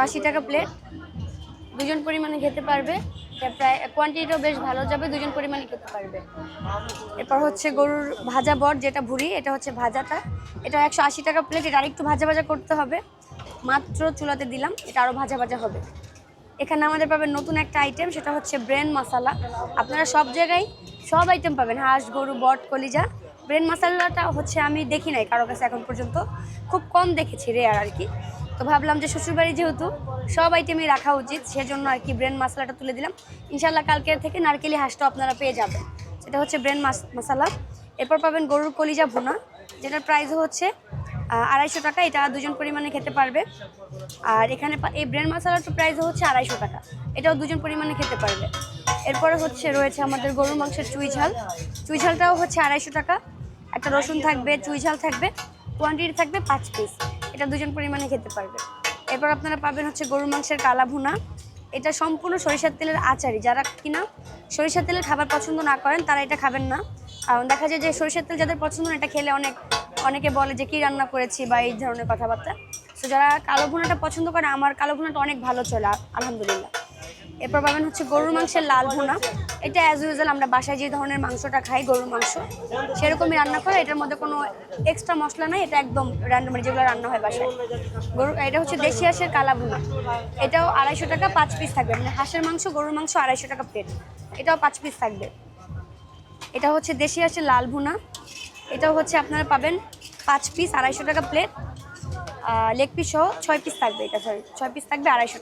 আশি টাকা প্লেট দুজন পরিমাণে খেতে পারবে। প্রায় কোয়ান্টিটিও বেশ ভালো যাবে, দুজন পরিমাণে খেতে পারবে। এরপর হচ্ছে গরুর ভাজা বট যেটা ভুড়ি এটা হচ্ছে ভাজাটা। এটা একশো আশি টাকা প্লেট এটা আরেকটু ভাজা ভাজা করতে হবে। মাত্র চুলাতে দিলাম, এটা আরও ভাজা ভাজা হবে। এখানে আমাদের পাবেন নতুন একটা আইটেম সেটা হচ্ছে ব্রেন মশালা। আপনারা সব জায়গায় সব আইটেম পাবেন। হাঁস, গরু, বট, কলিজা। ব্রেন মশালাটা হচ্ছে আমি দেখি নাই কারও কাছে এখন পর্যন্ত। খুব কম দেখেছি রেয়ার আর কি। তো ভাবলাম যে শ্বশুরবাড়ি যেহেতু, সব আইটেমই রাখা উচিত, সেজন্য আর কি ব্রেন মশলাটা তুলে দিলাম। ইনশাল্লাহ কালকের থেকে নারকেলি হাঁসটা আপনারা পেয়ে যাবেন। সেটা হচ্ছে ব্রেন মশলা এরপর পাবেন গরুর কলিজা ভুনা, যেটার প্রাইস হচ্ছে আড়াইশো টাকা। এটা দুজন পরিমাণে খেতে পারবে। আর এখানে এই ব্রেন মশলাটার প্রাইস হচ্ছে আড়াইশো টাকা। এটাও দুজন পরিমাণে খেতে পারবে। এরপরে হচ্ছে রয়েছে আমাদের গরুর মাংসের চুই ঝাল। চুই ঝালটাও হচ্ছে আড়াইশো টাকা। একটা রসুন থাকবে, চুই ঝাল থাকবে কোয়ান্টিটি থাকবে পাঁচ পিস এটা দুজন পরিমাণে খেতে পারবে। এরপর আপনারা পাবেন হচ্ছে গরুর মাংসের কালা ভুনা। এটা সম্পূর্ণ সরিষার তেলের আচারি যারা কিনা সরিষার তেলের খাবার পছন্দ না করেন, তারা এটা খাবেন না। কারণ দেখা যায় যে সরিষার তেল যাদের পছন্দ না, এটা খেলে অনেক, অনেকে বলে যে, কি রান্না করেছি? বা এই ধরনের কথাবার্তা। তো যারা কালো ভুনাটা পছন্দ করে, আমার কালো ভুনাটা অনেক ভালো চলে আলহামদুলিল্লাহ। এরপর পাবেন হচ্ছে গরুর মাংসের লাল ভুনা। এটা অ্যাজ ইউজুয়াল আমরা বাসায় যে ধরনের মাংসটা খাই, গরুর মাংস। সেরকমই রান্না করে, এটার মধ্যে কোনো এক্সট্রা মশলা নাই, এটা একদম র্যান্ডম যেগুলো রান্না হয় বাসায়। গরু এটা হচ্ছে দেশি হাঁসের কালা ভুনা। এটাও আড়াইশো টাকা, পাঁচ পিস থাকবে। মানে হাঁসের মাংস, গরুর মাংস আড়াইশো টাকা প্লেট এটাও পাঁচ পিস থাকবে। এটা হচ্ছে দেশি হাঁসের লাল ভুনা। এটাও হচ্ছে আপনারা পাবেন পাঁচ পিস আড়াইশো টাকা প্লেট লেগ পিস সহ ছয় পিস থাকবে এটা সরি ছয় পিস থাকবে আড়াইশো টাকা।